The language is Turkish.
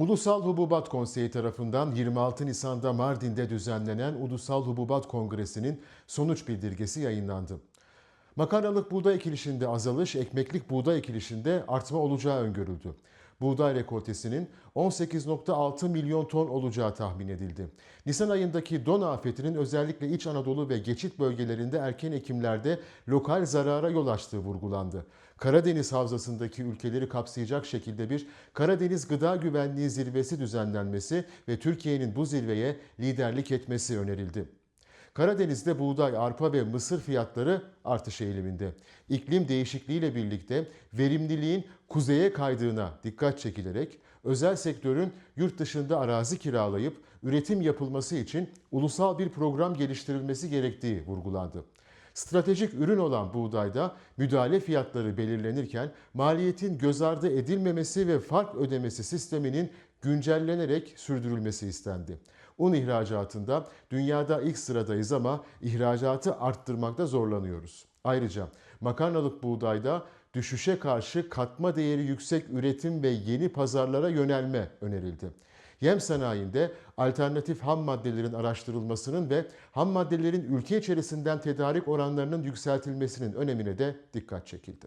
Ulusal Hububat Konseyi tarafından 26 Nisan'da Mardin'de düzenlenen Ulusal Hububat Kongresi'nin sonuç bildirgesi yayınlandı. Makarnalık buğday ekilişinde azalış, ekmeklik buğday ekilişinde artma olacağı öngörüldü. Buğday rekoltesinin 18.6 milyon ton olacağı tahmin edildi. Nisan ayındaki don afetinin özellikle İç Anadolu ve geçit bölgelerinde erken ekimlerde lokal zarara yol açtığı vurgulandı. Karadeniz Havzası'ndaki ülkeleri kapsayacak şekilde bir Karadeniz Gıda Güvenliği Zirvesi düzenlenmesi ve Türkiye'nin bu zirveye liderlik etmesi önerildi. Karadeniz'de buğday, arpa ve mısır fiyatları artış eğiliminde. İklim değişikliğiyle birlikte verimliliğin kuzeye kaydığına dikkat çekilerek özel sektörün yurt dışında arazi kiralayıp üretim yapılması için ulusal bir program geliştirilmesi gerektiği vurgulandı. Stratejik ürün olan buğdayda müdahale fiyatları belirlenirken maliyetin göz ardı edilmemesi ve fark ödemesi sisteminin güncellenerek sürdürülmesi istendi. Un ihracatında dünyada ilk sıradayız ama ihracatı arttırmakta zorlanıyoruz. Ayrıca makarnalık buğdayda düşüşe karşı katma değeri yüksek üretim ve yeni pazarlara yönelme önerildi. Yem sanayinde alternatif ham maddelerin araştırılmasının ve ham maddelerin ülke içerisinden tedarik oranlarının yükseltilmesinin önemine de dikkat çekildi.